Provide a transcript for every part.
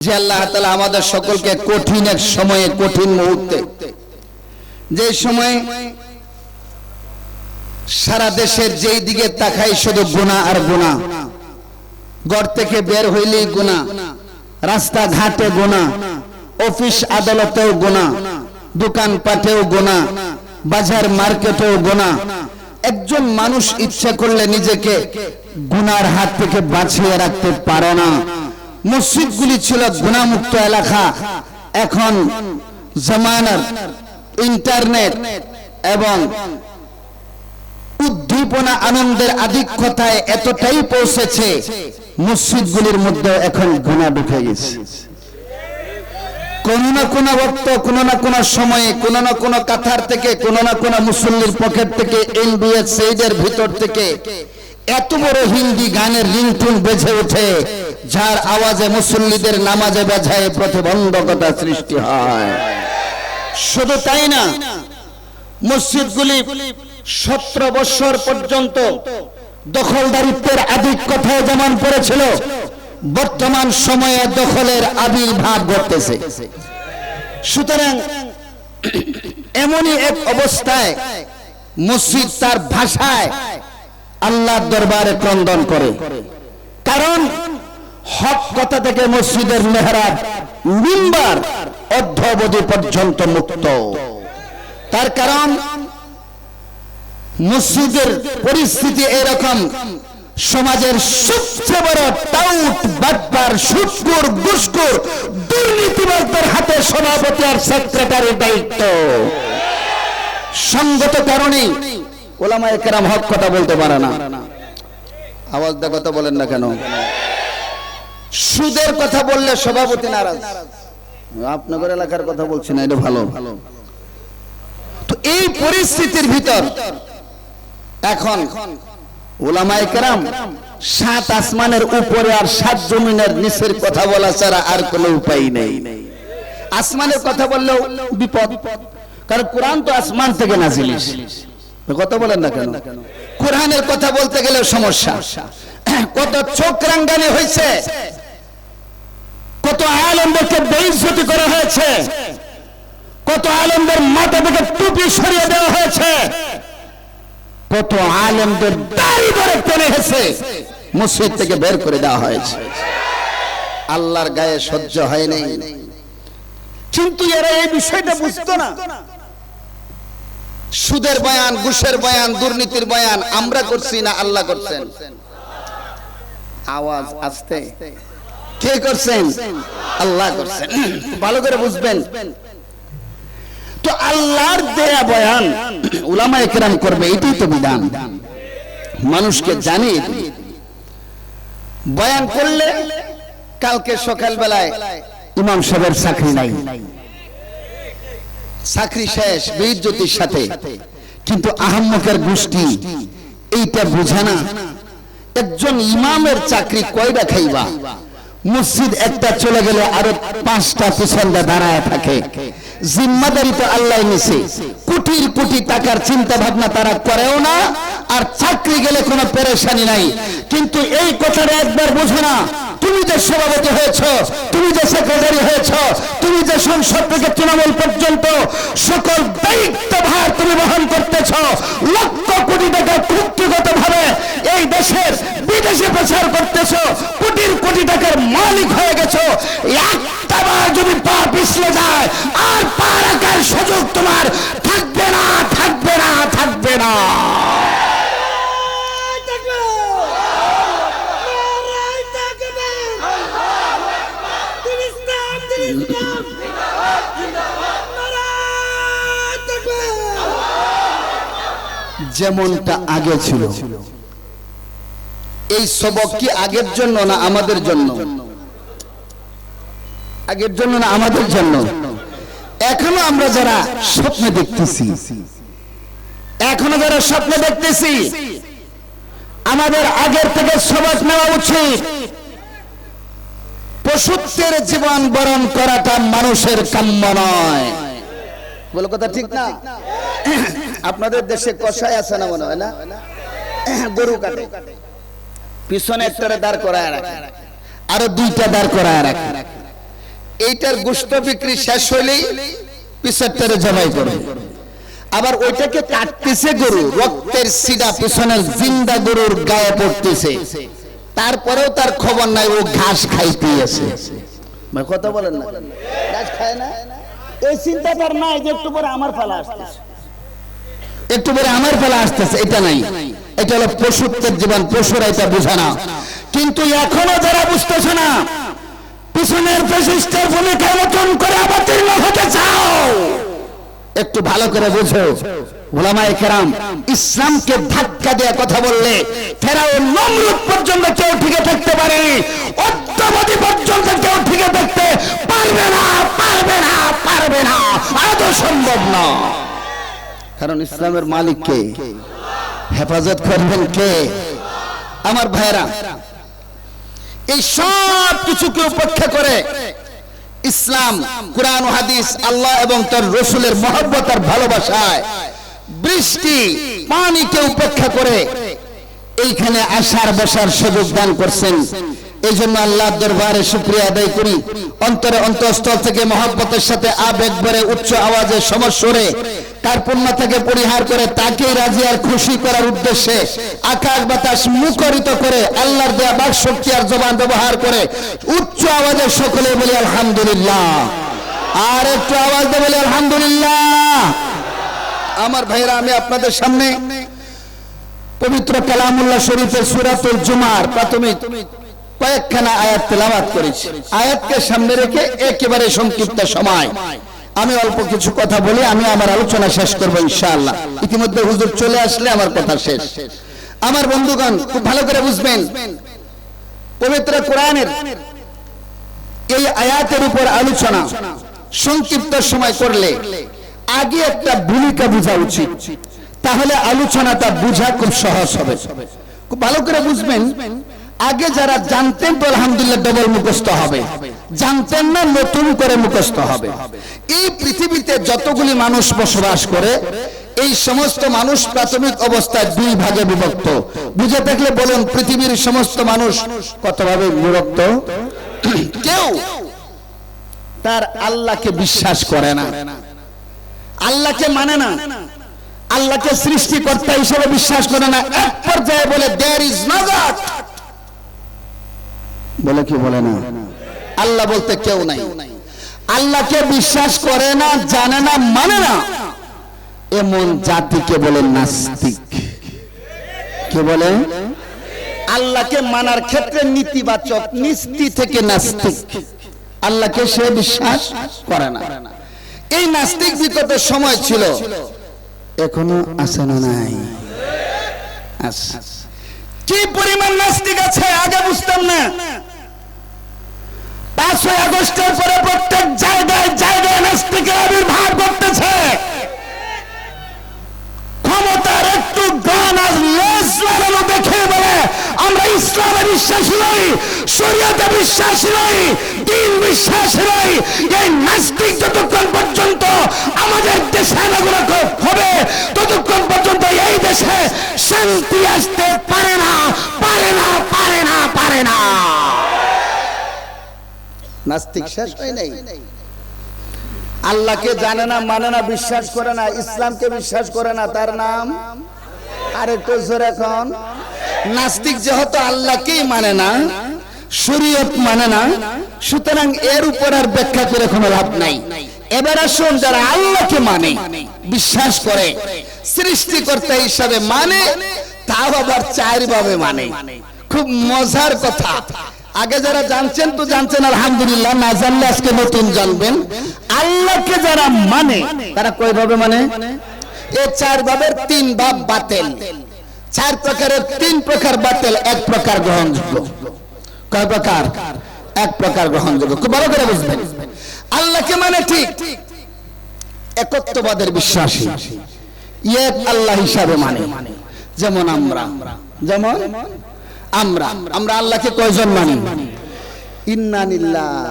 যে আল্লাহ তালা আমাদের সকলকে কঠিন এক সময়ে কঠিন মুহূর্তে, যে সময় সারা দেশের যেই দিকে তাকাই শুধু গুণা আর গুণা ঘর থেকে বের হইলেই গুণা রাস্তা ঘাটে গুণা অফিস আদালতেও গুণা দোকান পাটেও গুণা বাজার মার্কেটেও গুণা একজন মানুষ ইচ্ছা করলে নিজেকে গুনার হাত থেকে বাঁচিয়ে রাখতে পারে না। মসজিদগুলি ছিল গুণামুক্ত এলাকা। এখন জামানার ইন্টারনেট এবং উদ্দীপনা আনন্দের আধিক্যতায় এতটাই পৌঁছেছে, মসজিদগুলির মধ্যে এখন গুণা ঢুকে গেছে। কোন না কোন বক্ত কোন না কোন সময়ে, কোন না কোন কাথার থেকে, কোন না কোন মুসল্লির পকেট থেকে, এনবিএস সেইডের ভিতর থেকে এত বড় হিন্দি গানের রিংটুন বেজে ওঠে। যার আওয়াজে মুসল্লিদের নামাজে বাজায় প্রতিবন্ধকতা সৃষ্টি হয়। শুধু তাই না, মসজিদগুলি সতেরো বছর পর্যন্ত দখলদারিত্বের আধিক্যতায় যেমন পড়েছিল, বর্তমান সময়ে দখলের আবির্ভাব ঘটতেছে। সুতরাং এমনই এক অবস্থায় মসজিদ তার ভাষায় আল্লাহর দরবারে ক্রন্দন করে। কারণ হক কথা থেকে মসজিদের মেহরাব, মিম্বার অধ্যবধি পর্যন্ত মুক্ত। তার কারণ, মসজিদের পরিস্থিতি এরকম, সমাজের সবচেয়ে বড় টাউট, বাটপার সুৎকুর গুসকুর দুর্নীতিবাদদের হাতে সভাপতি আর সেক্রেটারির দায়িত্ব। সঙ্গত কারণেই ওলামা একরাম হক কথা বলতে পারে না। আওয়াজ দা কথা বলেন না কেন? সুদের কথা বললে সভাপতি নারাজ। আপনাদের এলাকার কথা বলছি না এটা ভালো। ভালো তো এই পরিস্থিতির ভিতর এখন ওলামায়ে কেরাম সাত আসমানের উপরে আর সাত জমিনের নিচের কথা বলা ছাড়া আর কোনো উপায় নেই। আসমানের কথা বললেও বিপদ কারণ কোরআন তো আসমান থেকে নাজিল। কথা বলেন না কেন? কোরআনের কথা বলতে গেলে সমস্যা। কত চোখ রাঙ্গানি হয়েছে কত আলমদেরকে বেইজ্জতি করা হয়েছে। কত আলমদের মাথা থেকে টুপি সরিয়ে দেওয়া হয়েছে। কত আলেমদের দাড়ি ধরে টেনে হেসে মসজিদ থেকে বের করে দেওয়া হয়েছে। আল্লাহর গায়ে সহ্য হয় নাই। কিন্তু এরা এই বিষয়টা বুঝতো না। সুদের বয়ান, ঘুষের বয়ান, দুর্নীতির বয়ান, আমরা করছি না, আল্লাহ করছেন। আওয়াজ আসতে। কে করছেন? আল্লাহ করছেন। ভালো করে বুঝবেন। তো আল্লাহর দেয়া বয়ান উলামা একরাম করবে, এটাই তো বিধান। মানুষকে দিবে। বয়ান করলে কালকে সকাল বেলায় ইমাম সাহেবের চাকরি নাই। চাকরি শেষ বেইজ্জতির সাথে। কিন্তু আহম্মকের গোষ্ঠী এইটা বুঝে না। একজন ইমামের চাকরি কয়টা খাইবা? মসজিদ একটা চলে গেলে আরও পাঁচটা পিছনটা দাঁড়ায় থাকে। জিম্মাদারি তো আল্লাহ নিছে। কোটির কোটি টাকার চিন্তা ভাবনা তারা করেও না, আর চাকরি গেলে কোনো পেরেশানি নাই। কিন্তু এই কথাটা একবার বোঝো না তুমি যে সভাপতি হয়েছ, তুমি যে সেক্রেটারি হয়েছ, তুমি যে সংসদ থেকে তৃণমূল পর্যন্ত সকল দায়িত্ব ভার তুমি বহন করতেছ, লক্ষ কোটি টাকা কর্তৃগত ভাবে এই দেশের বিদেশে প্রচার করতেছ, কোটির কোটি টাকার মালিক হয়ে গেছো, একটা বার যদি পা পিছলে যায়, আর পা রাখার সুযোগ তোমার থাকবে না থাকবে না থাকবে না। যেমনটা আগে ছিল। এই সবক কি আগের জন্য না আমাদের জন্য? আগের জন্য না আমাদের জন্য? এখনও আমরা যারা স্বপ্ন দেখতেছি এখনও যারা স্বপ্নে দেখতেছি আমাদের আগের থেকে সবক নেওয়া উচিত। পশুত্বের জীবন বরণ করাটা মানুষের কাম্য নয়। বলো কথা ঠিক না? আপনাদের দেশে কষাই আছে না মনে হয় না? গরু কাটে। পিছনে একটা দাঁড় করায় রাখে। আরও দুইটা দাঁড় করায় রাখে। এইটার গোস্ত বিক্রি শেষ হইলেই পিছারটারে জবাই করে। আবার ওইটাকে কাটতেছে গরু, রক্তের সিডা পিছনের জিন্দা গরুর গায়ে পড়তেছে। তারপরেও তার খবর নাই, ও ঘাস খাইতে আছে। কথা বলেন না ঘাস খায় না? এই নাই যে একটু পরে আমার ফেলা আসতেছে। একটু পরে আমার ফেলা আসতেছে, এটা নাই। এটা হলো পশুত্বের জীবন পশুরা এটা বুঝে না। কিন্তু এখনও যারা বুঝতেছে না, পিছনের ফেসিস্টের ভূমিকা নতুন করে অবতীর্ণ হতে চাও। একটু ভালো করে বুঝো। ওলামায়ে কেরাম ইসলামকে ধাক্কা দিয়ে কথা বললে ফেরাও নমরুদ পর্যন্ত কেউ ঠিকে থাকতে পারেনি, অদ্যাবধি পর্যন্ত কেউ ঠিকে থাকতে পারবে না পারবে না পারবে না। আদৌ সম্ভব না। কারণ ইসলামের মালিক কে? হেফাজত করবেন কে? আমার ভাইরা এই সব কিছুকে উপেক্ষা করে ইসলাম, কোরআন হাদিস, আল্লাহ এবং তার রসুলের মহব্বত আর ভালোবাসায় বৃষ্টি পানিকে উপেক্ষা করে এইখানে আসার বসার সুযোগ দান করছেন। এই জন্য আল্লাহ দরবারে শুক্রিয়া আদায় করি। অন্তরে অন্তঃস্থল থেকে মহব্বতের সাথে আবেগ ভরে উচ্চ আওয়াজে সমস্বরে কার্পণ্য থেকে পরিহার করে তাকেই রাজি আর খুশি করার উদ্দেশ্যে আকাশ বাতাস মুখরিত করে আল্লাহর দেয়া বাক শক্তি আর জবান ব্যবহার করে উচ্চ আওয়াজে সকলে বলি আলহামদুলিল্লাহ। আর একটু আওয়াজ দিয়ে বলি আলহামদুলিল্লাহ। আমার ভাইরা, আমি আপনাদের সামনে পবিত্র কালামুল্লাহ শরীফের সুরাতুল জুমার প্রাথমিক কয়েকখানা আয়াত তেলাওয়াত করেছি। আয়াতকে সামনে রেখে একেবারে সংক্ষিপ্ত সময়। আমি অল্প কিছু কথা বলে, আমি আমার আলোচনা শেষ করব ইনশাআল্লাহ। ইতিমধ্যে হুজুর চলে আসলে আমার কথা শেষ। আমার বন্ধুগণ, খুব ভালো করে বুঝবেন, পবিত্র কোরআনের এই আয়াতের উপর আলোচনা সংক্ষিপ্ত সময় করলে আগে একটা ভূমিকা বোঝা উচিত। তাহলে আলোচনাটা বোঝা খুব সহজ হবে। খুব ভালো করে বুঝবেন, আগে যারা জানতেন তো আলহামদুলিল্লাহ ডবল মুখস্থ হবে। জানতেন না, নতুন করে মুখস্থ হবে। এই পৃথিবীতে যতগুলি মানুষ বসবাস করে, এই সমস্ত মানুষ প্রাথমিক অবস্থায় দুই ভাগে বিভক্ত। বুঝে থাকলে বলুন, পৃথিবীর সমস্ত মানুষ কতভাবে বিভক্ত? কেউ তার আল্লাহকে বিশ্বাস করে না। আল্লাহকে মানে না। আল্লাহকে সৃষ্টিকর্তা হিসেবে বিশ্বাস করে না। এক পর্যায়ে বলে দেয়ার ইজ নো গড বলে কি বলে না? আল্লাহ বলতে কেউ নাই। আল্লাহকে বিশ্বাস করে না, জানে না মানে না। এমন জাতিকে বলে নাস্তিক। কে বলে? আল্লাহকে মানার ক্ষেত্রে নীতিবাচক নিস্তি থেকে নাস্তিক। আল্লাহকে সে বিশ্বাস করে না। এই নাস্তিক বিগত সময় ছিল। এখনও আছে না নাই। কি পরিমাণ নাস্তিক আছে আগে বুঝতাম না। পাঁচই আগস্টের পরে প্রত্যেক জায়গায় জায়গায় নাস্তিকের আবির্ভাব করতেছে ক্ষমতার একটু গান আজ লেজ লাগানো দেখে আমরা ইসলামে বিশ্বাসী নই, শরীয়তে বিশ্বাসী নই, দিন বিশ্বাসী নই। এই নাস্তিক যতক্ষণ পর্যন্ত আমাদের দেশে আনাগোনা হবে, ততক্ষণ পর্যন্ত এই দেশে শান্তি আসতে পারে না পারে না পারে না পারে না। নাস্তিক শেষ হয় নাই? আল্লাহকে জানে না মানে না, বিশ্বাস করে না, ইসলামকে বিশ্বাস করে না, তার নাম আর একটু জোরে এখন নাস্তিক যেহেতু আল্লাহকেই মানে না, শরীয়ত মানে না, সুতরাং এর উপর আর ব্যাখ্যা করে কোনো লাভ নাই। এবার আসুন যারা আল্লাহকে মানে বিশ্বাস করে, সৃষ্টিকর্তা হিসাবে মানে তাও আবার চার ভাবে মানে। খুব মজার কথা। আগে যারা জানছেন তো জানছেন, আলহামদুলিল্লাহ, না জানলে আজকে নতুন জানবেন। আল্লাহকে যারা মানে তারা কয় ভাবে মানে? এই চার ভাবের তিন ভাব বাতিল। চার প্রকারের তিন প্রকার বাতিল, এক প্রকার গ্রহণযোগ্য। কয় প্রকার? এক প্রকার গ্রহণযোগ্য। খুব ভালো করে বুঝবেন। আল্লাহকে মানে ঠিক? একত্ববাদের বিশ্বাসী। এক আল্লাহ হিসাবে মানে। যেমন আমরা। যেমন আমরা। আমরা আল্লাহকে কয়জন মানি? ইন্নানিল্লাহ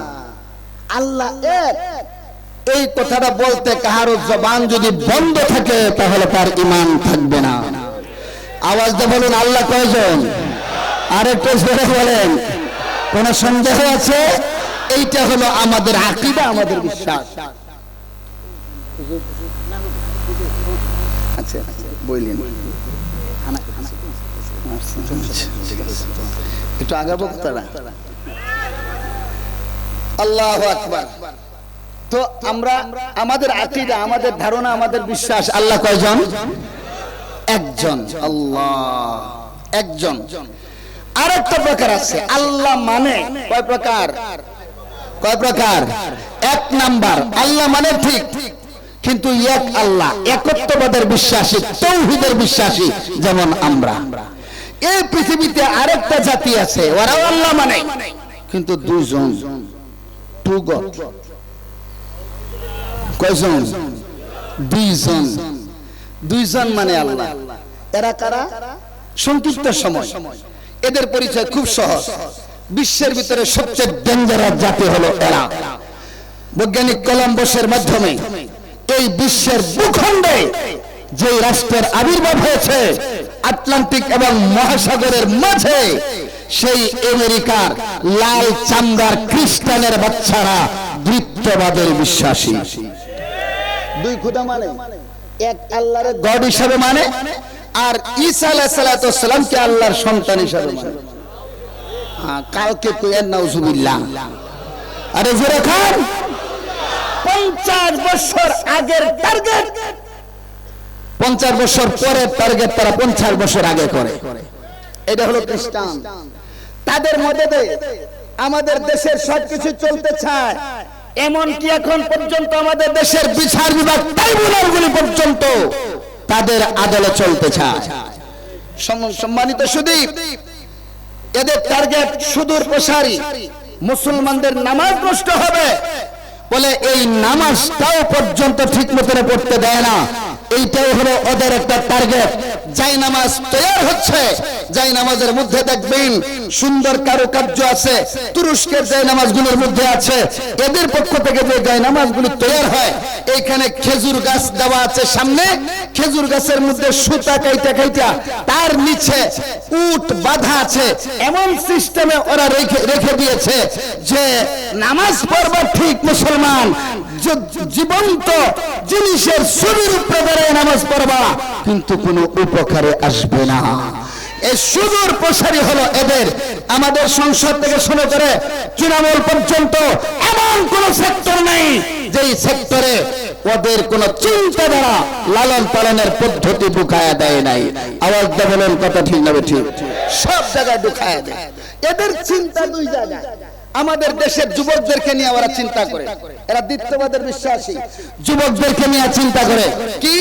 আল্লাহ এক। এই কথাটা বলতে কাহারো জবান যদি বন্ধ থাকে, তাহলে তার ইমান থাকবে না। আওয়াজ দিয়ে বলুন, আল্লাহ কয়জন? আর একটু জোরে বলেন। কোন সন্দেহ আছে? এইটা হলো আমাদের আকিদা, আমাদের বিশ্বাস। আচ্ছা আল্লাহ আকবার। তো আমরা আমাদের আকিদা, আমাদের ধারণা, আমাদের বিশ্বাস, আল্লাহ কয়জন? একজন। আল্লাহ। একজন। আরেকটা প্রকার আছে। আল্লাহ মানে কয় প্রকার? কয় প্রকার? এক নাম্বার। আল্লাহ মানে ঠিক, কিন্তু এক আল্লাহ। একত্ববাদের বিশ্বাসী, তৌহিদের বিশ্বাসী যেমন আমরা। এই পৃথিবীতে আরেকটা জাতি আছে, ওরাও আল্লাহ মানে কিন্তু দুজন টু গড। কয়জন? দুইজন। দুইজন মানে আল্লাহ। এরা কারা? সংক্ষিপ্ত সময়। এদের পরিচয় খুব সহজ। বিশ্বের ভিতরে সবচেয়ে ডেঞ্জারাস জাতি হলো এরা। বৈজ্ঞানিক কলম্বসের মাধ্যমে এই বিশ্বের ভূখণ্ডে যে রাষ্ট্রের আবির্ভাব হয়েছে, আটলান্টিক এবং মহাসাগরের মাঝে, সেই আমেরিকার লাল চামড়ার খ্রিস্টানের বাচ্চারা বৃত্তবাদের বিশ্বাসী। দুই খুদা মানে। এক আল্লাহর গড হিসাবে মানে আর ঈসা আলাইহিস সালাতু সালামকে আল্লাহর সন্তান হিসাবে মানে। হ্যাঁ, কালকে কইয়েন নাউজুবিল্লাহ। আরে জোরে খান। পঞ্চাশ বছর আগের টার্গেট পঞ্চাশ বছর পরের টার্গেট তারা পঞ্চাশ বছর আগে করে। এটা হলো খ্রিস্টান। তাদের মধ্যে আমাদের দেশের সবকিছু চলতে চায়। এমনকি এখন পর্যন্ত আমাদের দেশের বিচার বিভাগ ট্রাইব্যুনালগুলি পর্যন্ত তাদের আদলে চলতে চায়। সম্মানিত সুদীপ, এদের টার্গেট সুদূর প্রসারী, মুসলমানদের নামাজ নষ্ট হবে বলে এই নামাজটাও পর্যন্ত ঠিক মতো পড়তে দেয় না। এইটাও হলো ওদের একটা টার্গেট যাই নামাজ তৈরি হচ্ছে, যাই নামাজের মধ্যে দেখবেন সুন্দর কারুকার্য আছে, তুরস্কের যে নামাজগুলোর মধ্যে আছে, এদের পক্ষ থেকে যে যাই নামাজগুলো তৈরি হয়, এইখানে খেজুর গাছ দেওয়া আছে সামনে, খেজুর গাছের মধ্যে সুতা কাইটা কাইটা, তার নিচে উট বাঁধা আছে, এমন সিস্টেমে ওরা রেখে রেখে দিয়েছে যে নামাজ পড়ব ঠিক মুসলমান জীবন্ত জিনিসের ছবির উপরে দাঁড়িয়ে নামাজ পড়বা, কিন্তু কোনো উপকারে আসবে না। এই সুদূর প্রসারী হলো এদের। আমাদের সংসদ থেকে শুরু করে তৃণমূল পর্যন্ত এমন কোন সেক্টর নেই যেই সেক্টরে ওদের কোন চিন্তাধারা লালন পালনের পদ্ধতি ঢুকায়া দেয় নাই। আওয়াজ দা বলেন কথা ঠিক না ঠিক সব জায়গায় ঢুকায়া দেয়। এদের চিন্তা দুই জায়গায়। আমাদের দেশের যুবকদেরকে নিয়ে ওরা চিন্তা করে। এরা দ্বিতীয়বাদের বিশ্বাসী। যুবকদেরকে নিয়ে চিন্তা করে। কি?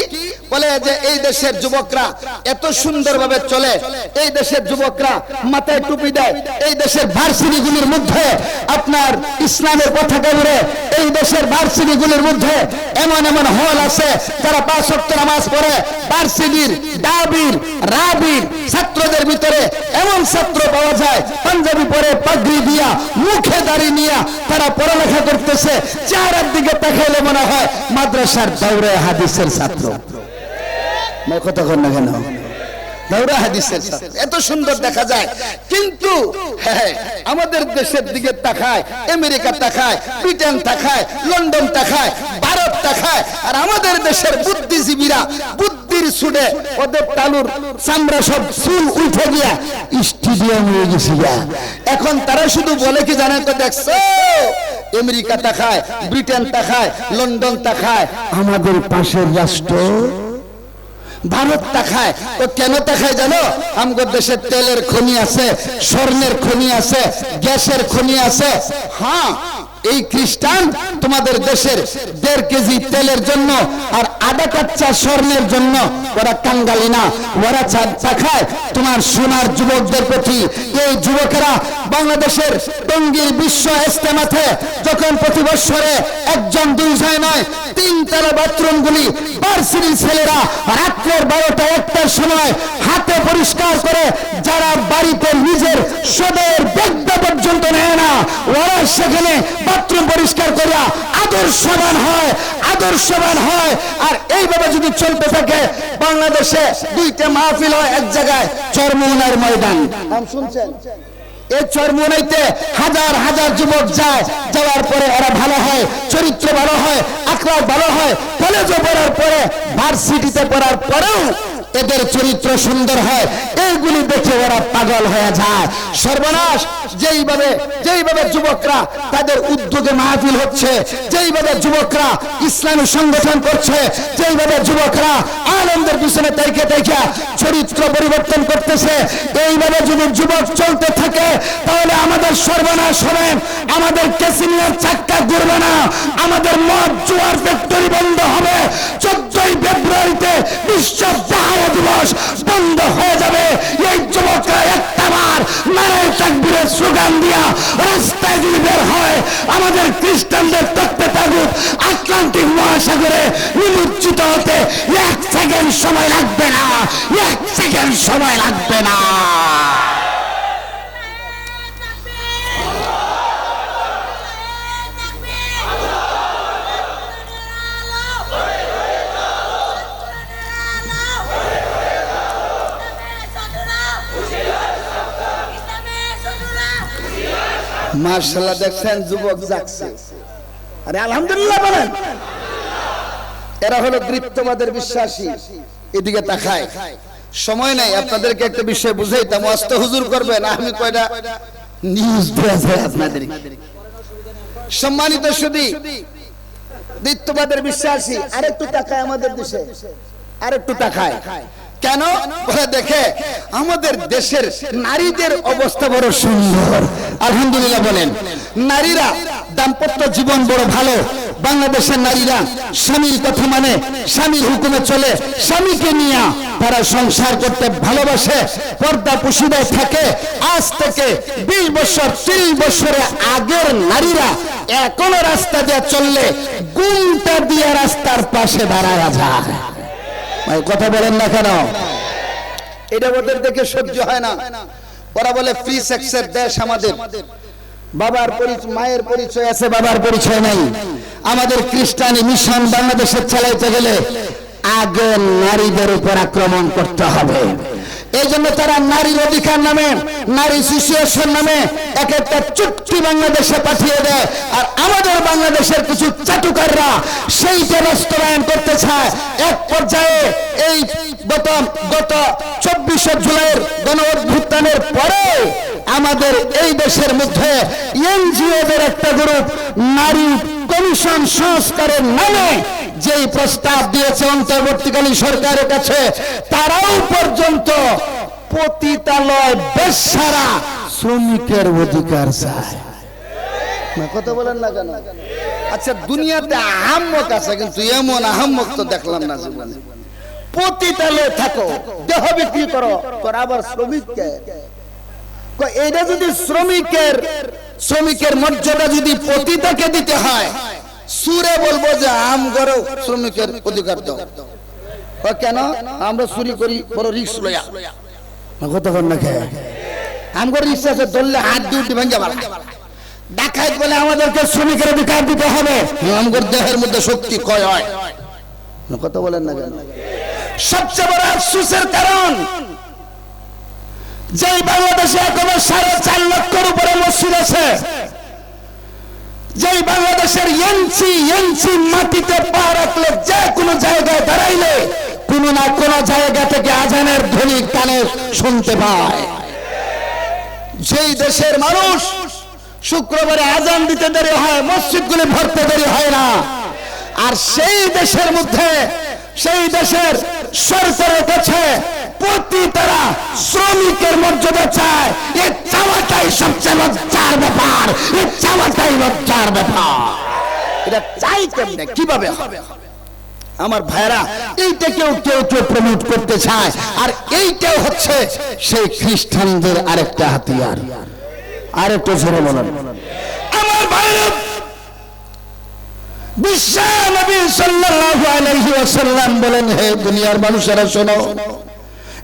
বলে যে এই দেশের যুবকরা এত সুন্দরভাবে চলে। এই দেশের যুবকরা মাথায় টুপি দেয়। এই দেশের ভার্সিটিগুলির মধ্যে আপনার ইসলামের পতাকা উড়ে এই দেশের ভার্সিটিগুলির মধ্যে এমন এমন হল আছে যারা পাঁচ ওয়াক্ত নামাজ পড়ে। ভার্সিটির ডাবির রাবির ছাত্রদের ভিতরে এমন ছাত্র পাওয়া যায় পাঞ্জাবি পরে পাগড়ি দিয়া মুখে দাড়ি নিয়া তারা পড়ালেখা করতেছে, চেহারার দিকে তাকাইলে মনে হয় মাদ্রাসার দৌড়ে হাদিসের ছাত্র। কর না কেন? এত সুন্দর দেখা যায়। কিন্তু আমাদের দেশের দিকে তাকায়, আমেরিকা তাকায়, ব্রিটেন তাকায়, লন্ডন তাকায়, ভারত তাকায়, আর আমাদের দেশের বুদ্ধিজীবীরা বুদ্ধির সুডে ওদের তালুর চামড়া সব চুল উঠে গিয়া স্টেডিয়াম হয়ে গেছে এখন তারা শুধু বলে কি জানেন তো, দেখছ? আমেরিকা তাকায় ব্রিটেন তাকায় লন্ডন তাকায় আমাদের পাশের রাষ্ট্র ভারত তাকায় তো কেন তাকায় জানো? আমাদের দেশে তেলের খনি আছে, স্বর্ণের খনি আছে, গ্যাসের খনি আছে। হ্যাঁ এই খ্রিস্টান তোমাদের দেশের দেড় কেজি তেলের জন্য আর আধা কাচ্চা স্বর্ণের জন্য। ওরা কাঙ্গালি না, ওরা চাখায় তোমার সোনার যুবকদের প্রতি এই যুবকেরা বাংলাদেশের টঙ্গীর বিশ্ব ইস্তেমাতে যখন প্রতি বছরে একজন দুইজন নয়, তিন তেরো বাথরুম গুলি ভার্সিটির ছেলেরা রাত্রের বারোটা, একটার সময় হাতে পরিষ্কার করে যারা বাড়িতে নিজের সদের বেগটা পর্যন্ত নেয় না। ওরা সেখানে বাথরুম পরিষ্কার করিয়া আদর্শবান হয় আদর্শবান হয়। আর এইভাবে যদি চলতে থাকে, বাংলাদেশে দুইটা মাহফিল হয় এক জায়গায় চরমোহনার ময়দান। শুনছেন? এই চরমোনাইতে হাজার হাজার যুবক যায়, যাওয়ার পরে ওরা ভালো হয়, চরিত্র ভালো হয় আখলাক ভালো হয়। কলেজে পড়ার পরে ভার্সিটিতে পড়ার পরেও এদের চরিত্র সুন্দর হয়, এইগুলি দেখে ওরা পাগল হয়ে যায়। সর্বনাশ, যেইভাবে যেইভাবে যুবকরা তাদের উদ্যোগে মাহফিল হচ্ছে, যেইভাবে যুবকরা ইসলামী সংগঠন করছে, যেইভাবে যুবকরা আনন্দের পিছনে তাইকে তাইকে চরিত্র পরিবর্তন করতেছে, এইভাবে যদি যুবক চলতে থাকে, তাহলে আমাদের সর্বনাশ হবে। আমাদের ক্যাসিনিয়ার চাক্কা ঘুরবে না। আমাদের মদ জুয়ার ফ্যাক্টরি বন্ধ হবে। চোদ্দই ফেব্রুয়ারিতে বিশ্ব পাহাড় দিবস বন্ধ হয়ে যাবে। এই যুবকরা একটাবার নারায় তাকবীরের স্লোগান দিয়া রাস্তায় যদি বের হয়, আমাদের খ্রিস্টানদের তত্ত্বে তাগুত আটলান্টিক মহাসাগরে নিমজ্জিত হতে এক সেকেন্ড সময় লাগবে না। এক সেকেন্ড সময় লাগবে না। মার্শাল্লাহ দেখছেন, যুবক যাচ্ছে। আরে আলহামদুলিল্লাহ বলেন। এরা হলো বিশ্বাসী। এদিকে তাকায়। সময় নাই, আপনাদেরকে একটা বিষয় হুজুর করবেন, আমি কয়টা নিউজ দেওয়া আপনাদের সম্মানিত সুদী দৃপ্তবাদের বিশ্বাসী, আরেকটু তাকায় আমাদের দেশে। আরেকটু তাকায়। কেন? বলে দেখে, আমাদের দেশের নারীদের অবস্থা বড় সুন্দর। আলহামদুলিল্লাহ বলেন। নারীরা দাম্পত্য জীবন বড় ভালো। বাংলাদেশের নারীরা স্বামীর কথা মানে স্বামীর হুকুমে চলে, স্বামীকে নিয়ে তারা সংসার করতে ভালোবাসে, পর্দা পুশিদায় থাকে। আজ থেকে বিশ বছর, ত্রিশ বছরের আগের নারীরা এখনও রাস্তা দিয়ে চললে, গুমটা দিয়ে রাস্তার পাশে দাঁড়ায় যায়। কথা বলেন না কেন? এটা ওদের দেখে সহ্য হয় না। ওরা বলে ফ্রি সেক্সের দেশ আমাদের। বাবার পরিচয় মায়ের পরিচয় আছে, বাবার পরিচয় নাই। আমাদের খ্রিস্টান মিশন বাংলাদেশের চালাইতে গেলে আগে নারীদের উপর আক্রমণ করতে হবে। এই জন্য তারা নারীর অধিকার নামে, নারী সিচুয়েশন নামে এক একটা চুক্তি বাংলাদেশে পাঠিয়ে দেয়। আর আমাদের বাংলাদেশের কিছু চাটুকাররা সেইটা বাস্তবায়ন করতে চায়। এক পর্যায়ে এই গত গত চব্বিশে জুলাইয়ের গণ অভ্যুত্থানের পরে আমাদের এই দেশের মধ্যে এনজিওদের একটা গ্রুপ নারী কমিশন সংস্কারের নামে যেই প্রস্তাব দিয়েছে অন্তর্বর্তীকালীন সরকারের কাছে, তারাও পর্যন্ত পতিতালয় শ্রমিকের অধিকার চায়। আচ্ছা করো শ্রমিককে। যদি শ্রমিকের শ্রমিকের মর্যাদা যদি পতিতাকে দিতে হয় সুরে বলব যে আম করো শ্রমিকের অধিকার দাও। কেন? আমরা চুরি করি, বড় রিক্স খেয়ে আমগর রিক্স আছে, ধরলে হাত দিয়ে ভেঙে বালা আমাদেরকে শ্রমিকের অধিকার দিতে হবে। আমগর দেহের মধ্যে শক্তি হয়। বলেন না কেন? সবচেয়ে বড় আফসুসের কারণ যে বাংলাদেশে এখনও সাড়ে চার লক্ষের উপরে মসজিদ আছে যে বাংলাদেশের এনসি এনসি মাটিতে পা রাখলে যে কোনো জায়গায় দাঁড়াইলে কোন না কোন জায়গা থেকে আজানের ধ্বনি কানে শুনতে পায়। যেই দেশের মানুষ শুক্রবারে আজান দিতে দেরি হয়, মসজিদগুলি ভরতে দেরি হয় না। আর সেই দেশের মধ্যে, সেই দেশের সরকারের কাছে প্রতি তারা শ্রমিকের মর্যাদা চায়। এই চাওয়াটাই সবচেয়ে লজ্জার ব্যাপার। এই চাওয়াটাই লজ্জার ব্যাপার। এটা চাই কেমনে? কীভাবে হবে? আমার ভাইরা এইটাকেও কেউ কেউ প্রমোট করতে চায়। আর এইটাও হচ্ছে সেই খ্রিস্টানদের আরেকটা হাতিয়ার। আরেকটা জোরে বলেন। আমার ভাইরা বিশ্ব নবী সাল্লাল্লাহু আলাইহি ওয়াসাল্লাম বলেন, হে দুনিয়ার মানুষেরা শোনো।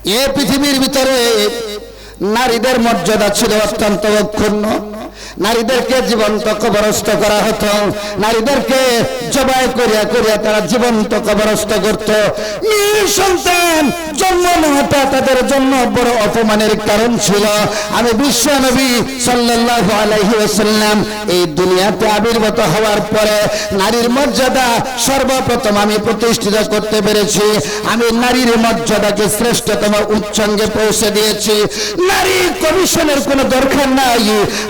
এ পৃথিবীর ভিতরে নারীদের মর্যাদা ছিল অত্যন্ত অক্ষুণ্ণ। নারীদেরকে জীবন্ত কবরস্থ করা হতো। নারীদেরকে জবাই করিয়া করিয়া তারা জীবন্ত কবরস্থ করত। সন্তান জন্ম নেওয়াটা তাদের জন্য বড় অপমানের কারণ ছিল। আমি বিশ্ব নবী সাল্লাল্লাহু আলাইহি ওয়াসাল্লাম এই দুনিয়াতে আবির্ভূত হওয়ার পরে নারীর মর্যাদা সর্বপ্রথম আমি প্রতিষ্ঠিত করতে পেরেছি। আমি নারীর মর্যাদাকে শ্রেষ্ঠতম উচ্চাঙ্গে পৌঁছে দিয়েছি। নারী কমিশনের কোনো দরকার নাই।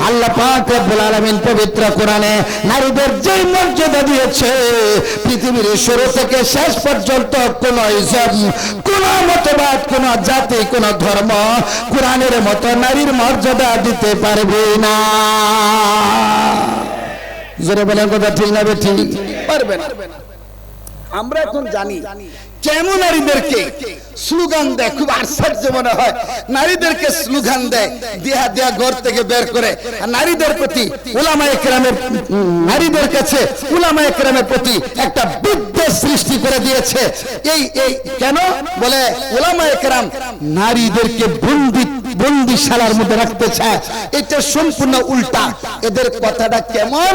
আল্লাহ পাক রব্বুল আলামিন পবিত্র কোরআনে নারীদের যেই মর্যাদা দিয়েছে, পৃথিবীর শুরু থেকে শেষ পর্যন্ত কোন ইসম কোন মতবাদ, কোন জাতি, কোন ধর্ম কোরআনের মতো নারীর মর্যাদা দিতে পারবে না। জোরে বলেন কথা ঠিক না ঠিক? পারবে না। আমরা এখন জানি কেন নারীদেরকে স্লোগান দেয়, খুব আশ্চর্য মনে হয়। নারীদেরকে স্লোগান দেয় দেহা দেহা ঘর থেকে বের করে। নারীদের প্রতি নারীদের কাছে প্রতি একটা বিদ্বেষ সৃষ্টি করে দিয়েছে। এই এই, কেন? বলে নারীদেরকে বন্দি, বন্দিশালার মধ্যে রাখতে চায়। এটা সম্পূর্ণ উল্টা। এদের কথাটা কেমন?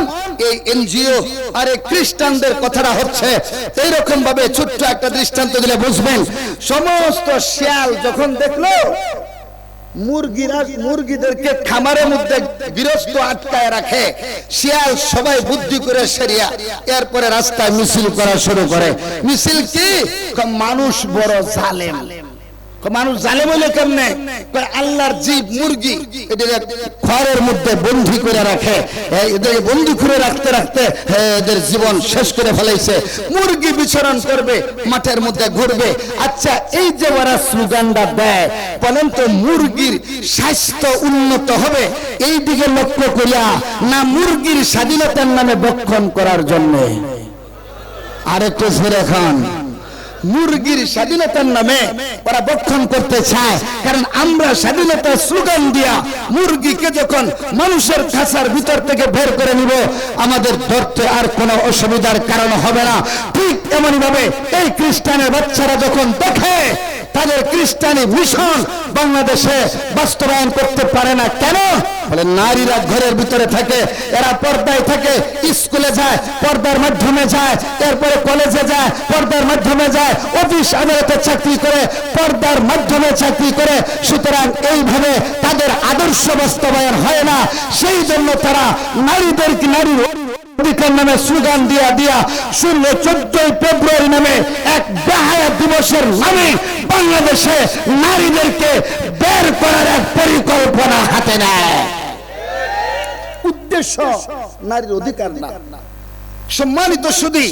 এই এনজিও আর এই খ্রিস্টানদের কথাটা হচ্ছে এইরকম ভাবে ছোট্ট একটা দৃষ্টান্ত দিলে বুঝবেন। সমস্ত শিয়াল যখন দেখল, মুরগিরা মুরগিদেরকে খামারের মধ্যে গৃহস্থ আটকায় রাখে। শিয়াল সবাই বুদ্ধি করে সেরিয়া, এরপরে রাস্তায় মিছিল করা শুরু করে। মিছিল কি মানুষ বড় জালেম। মানুষ জালেম হইলে কেমনে? আল্লাহর জীব, মুরগি, এদের ঘরের মধ্যে বন্দি করে রাখে। এদের বন্দি করে রাখতে রাখতে এদের জীবন শেষ করে ফেলাইছে। মুরগি বিচরণ করবে, মাঠের মধ্যে ঘুরবে। আচ্ছা এই যে ওরা স্লোগানটা দেয়, বলেন তো মুরগির স্বাস্থ্য উন্নত হবে, এই দিকে লক্ষ্য করিয়া না মুরগির স্বাধীনতার নামে বক্ষণ করার জন্য? আরেকটু ছেড়ে খান। মুরগির স্বাধীনতার নামে ওরা বক্ষণ করতে চায়। কারণ আমরা স্বাধীনতার স্লোগান দিয়া মুরগিকে যখন মানুষের খাঁচার ভিতর থেকে বের করে নিব, আমাদের ধরতে আর কোনো অসুবিধার কারণ হবে না। ঠিক এমনভাবে এই খ্রিস্টানের বাচ্চারা যখন দেখে তাদের খ্রিস্টানি মিশন বাংলাদেশে বাস্তবায়ন করতে পারে না। কেন? বলে নারীরা ঘরের ভিতরে থাকে, এরা পর্দায় থাকে, স্কুলে যায়, পর্দার মাধ্যমে যায়, এরপরে কলেজে যায়, পর্দার মাধ্যমে যায়, অফিস আদালতে চাকরি করে, পর্দার মাধ্যমে চাকরি করে। সুতরাং এইভাবে তাদের আদর্শ বাস্তবায়ন হয় না। সেই জন্য তারা নারীদের নারীর অধিকার নামে স্লোগান দিয়া দিয়া শূন্য চোদ্দই ফেব্রুয়ারি নামে এক বেহায়া দিবসের নামে বাংলাদেশে নারীদেরকে বের করার এক পরিকল্পনা হাতে নেয়। উদ্দেশ্য নারীর অধিকার না। সম্মানিত সুদী,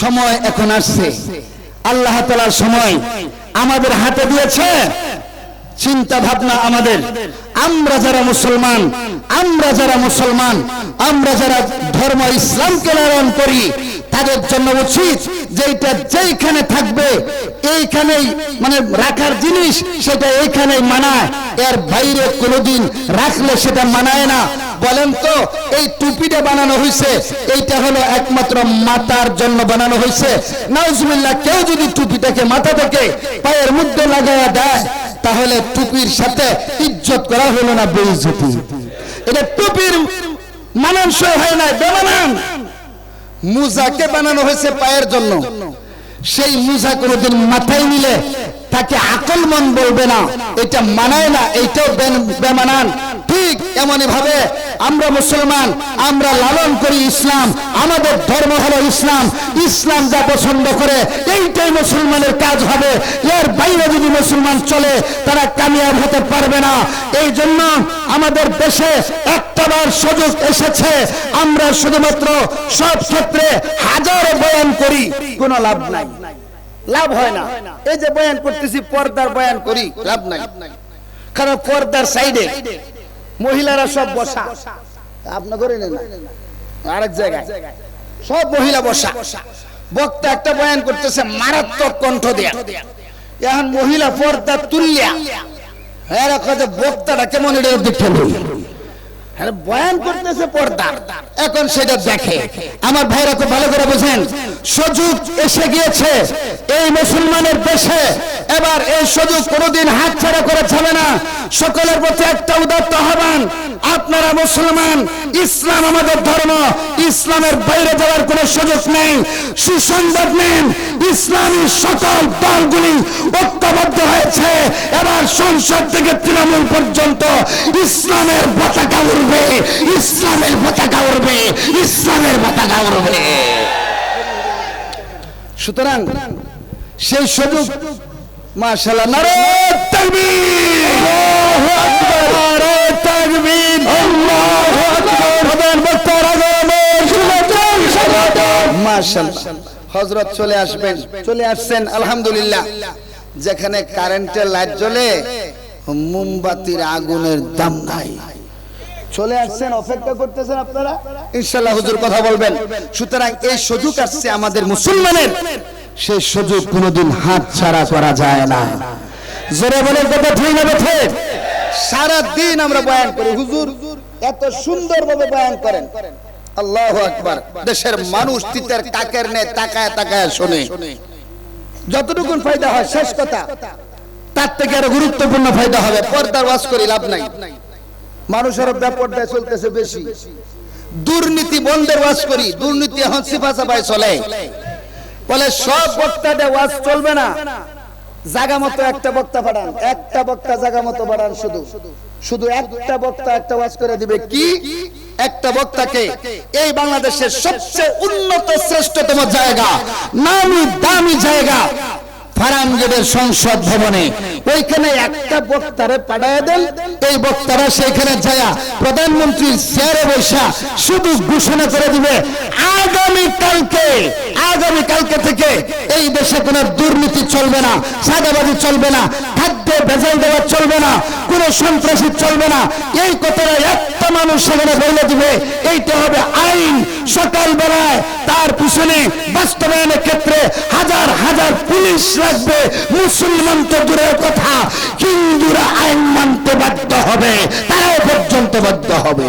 সময় এখন আসছে। আল্লাহ সময় আমাদের হাতে দিয়েছে। চিন্তা ভাবনা আমাদের। আমরা যারা মুসলমান, আমরা যারা মুসলমান, আমরা যারা ধর্ম ইসলামকে লালন করি, তাদের জন্য উচিত যে এটা যেইখানে থাকবে, এইখানেই মানে রাখার জিনিস, সেটা এইখানেই মানায়। এর বাইরে কোনোদিন রাখলে সেটা মানায় না। বলেন তো, এই টুপিটা বানানো হয়েছে এইটা হলো একমাত্র মাতার জন্য বানানো হয়েছে নাউজুবিল্লাহ, কেউ যদি টুপিটাকে মাথা থেকে পায়ের মধ্যে লাগাইয়া দেয় তাহলে টুপির সাথে ইজ্জত করা হলো না বেইজ্জতি। এটা টুপির মানানসই হয় না বেমানান। মুজাকে বানানো হয়েছে পায়ের জন্য। সেই মুজা কোনোদিন মাথায় নিলে তাকে আকল মন বলবে না, এটা মানায় না, এইটাও বেমানান। ঠিক এমনই ভাবে আমরা মুসলমান, আমরা লালন করি ইসলাম, আমাদের ধর্ম হলো ইসলাম ইসলাম যা পছন্দ করে, এইটাই মুসলমানের কাজ হবে। এর বাইরে যদি মুসলমান চলে, তারা কামিয়াব হতে পারবে না। এই জন্য আমাদের দেশে একটাবার সুযোগ এসেছে, আমরা শুধুমাত্র সব ক্ষেত্রে হাজার বয়ান করি, কোনো লাভ নাই। লাভ হয় না। এই যে বয়ান করতেছি, পর্দার বয়ান করি, লাভ নাই। কারণ পর্দার সাইডে মহিলারা সব বসা। আপনার করে নেন আরেক জায়গায়। সব মহিলা বসা। বক্তা একটা বয়ান করতেছে মারাত্মক কণ্ঠ দেয়া। এখন মহিলা পর্দা তুললিয়া হ্যাঁ বক্তাটা কেমন এটা দেখতে নেই বয়ান করতেছে পর্দা। এখন সেটা দেখে। আমার ভাইরা খুব ভালো করে বোঝেন। সুযোগ এসে গিয়েছে। এই মুসলমানের দেশে এবার এই সুযোগ কোনোদিন হাত ছাড়া করে যাবে না। সকলের প্রতি একটা উদাত্ত আহ্বান, আপনারা মুসলমান, ইসলাম আমাদের ধর্ম, ইসলামের বাইরে যাওয়ার কোনো সুযোগ নেই। সুসংবাদ নেন, ইসলামী সকল দলগুলি ঐক্যবদ্ধ হয়েছে। এবার সংসদ থেকে তৃণমূল পর্যন্ত ইসলামের পতাকা উড়বে, ইসলামের পতাকা উড়বে, ইসলামের পতাকা উড়বে। সুতরাং সেই সুযোগ মাশাআল্লাহ নারে তাকবীর। আল্লাহু আকবার। নারে তাকবীর। আল্লাহু আকবার। প্রধান বক্তার আগমনে শুভেচ্ছা স্বাগতম। মাশাআল্লাহ। হযরত চলে আসবেন। চলে আসছেন আলহামদুলিল্লাহ। যেখানে কারেন্টের লাইট জ্বলে মোমবাতির আগুনের দাম নাই। চলে আসছেন অপেক্ষা করতেছেন আপনারা? ইনশাআল্লাহ হুজুর কথা বলবেন। সুতরাং এই সুযোগ আসছে আমাদের মুসলমানের। সেই সুযোগ কোনোদিন হাত ছাড়া করা যায় না। জোরে বলে কথা ঠিক না বেঠে? সারা দিন আমরা বয়ান করি। হুজুর, এত সুন্দরভাবে বয়ান করেন। আল্লাহু আকবার। দেশের মানুষ তিতের কাকের নে তাকায় তাকায় শোনে। যতটুকু ফায়দা হয়, শেষ কথা। তার থেকে আরও গুরুত্বপূর্ণ ফায়দা হবে। পর্দার ওয়াজ করি, লাভ নাই। মানুষের ব্যাপারটায় চলতেছে বেশি। দুর্নীতি বন্ধের ওয়াজ করি। দুর্নীতি এখন সিফা সাফায় চলে। বলে সব বক্তাটা ওয়াজ চলবে না। জাগা মতো একটা বক্তা পাঠান একটা বক্তা জাগা মতো পাঠান শুধু। শুধু একটা বক্তা একটা ওয়াজ করে দিবে কি? একটা বক্তাকে। এই বাংলাদেশের সবচেয়ে উন্নত, শ্রেষ্ঠতম জায়গা, নামি দামি জায়গা ফারামগেটের সংসদ ভবনে। ওইখানে একটা বক্তারে পাঠায় দেন। এই বক্তারা সেখানে যায় প্রধানমন্ত্রীর চেয়ারে বৈশা শুধু ঘোষণা করে দিবে, আগামী কালকে আগামী কালকে থেকে এই দেশে কোনো দুর্নীতি চলবে না সাদাবাজি চলবে না, খাদ্য ভেজাল দেওয়া চলবে না কোনো সন্ত্রাসী চলবে না। এই কথাটা একটা মানুষ সেখানে বলে দিবে, এইটা হবে আইন। সকাল বেলায় তার পিছনে বাস্তবায়নের ক্ষেত্রে হাজার হাজার পুলিশ লাগবে, মুসলমান তো দূরের কথা। হিন্দুরা আইন মানতে বাধ্য হবে, তারাও পর্যন্ত বাধ্য হবে।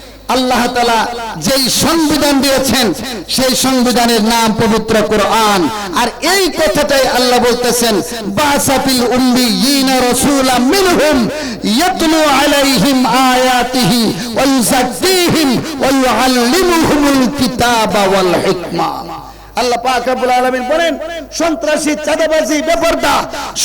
আল্লাহ তালা যেই সংবিধান দিয়েছেন, সেই সংবিধানের নাম পবিত্র কোরআন। আর এই কথাটাই আল্লাহ বলতেছেন বাসাফিল উম্মিয়িনা রাসূলা মিনহুম ইয়াতলু আলাইহিম আয়াতিহি ওয়া ইউযাক্কিহিম ওয়া ইউআল্লিমুহুমুল কিতাবা ওয়াল হিকমা। আল্লাহ পাক রব্বুল আলামিন বলেন, সন্ত্রাসী, চাঁদাবাজি, বেপরদা,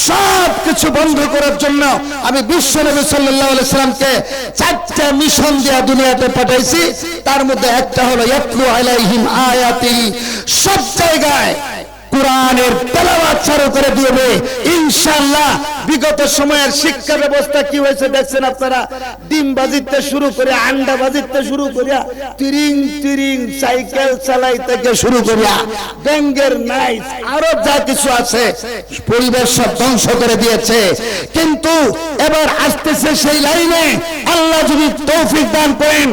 সব কিছু বন্ধ করার জন্য আমি বিশ্ব নবী সাল্লাল্লাহু আলাইহি সাল্লামকে চারটা মিশন দিয়ে দুনিয়াতে পাঠাইছি। তার মধ্যে একটা হলো, ইয়াতলু আলাইহিম আয়াতি। সব জায়গায় কোরআনের তেলাওয়াত চালু করে দিবে ইনশাআল্লাহ বিগত সময়ের শিক্ষা ব্যবস্থা কি হয়েছে দেখছেন আপনারা? ডিম বাজিতে শুরু করে আন্ডা বাজিতে শুরু করিয়া তিরিং তিরিং সাইকেল চালাই থেকে শুরু করিয়া ব্যাঙ্গের নাইট আরও যা কিছু আছে পরিবেশ সব ধ্বংস করে দিয়েছে। কিন্তু এবার আসতেছে সেই লাইনে আল্লাহ যদি তৌফিক দান করেন,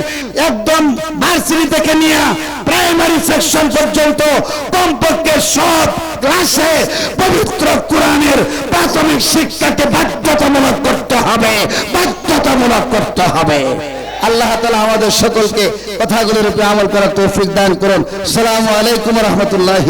একদম ভার্সিটি থেকে নিয়ে প্রাইমারি সেকশন পর্যন্ত কমপক্ষে সব ক্লাসে পবিত্র কোরআনের প্রাথমিক শিক্ষাকে বাধ্যতামূলক করতে হবে, বাধ্যতামূলক করতে হবে। আল্লাহ তালা আমাদের সকলকে কথাগুলোর উপরে আমল করার তৌফিক দান করুন। সালামু আলাইকুম রহমতুল্লাহ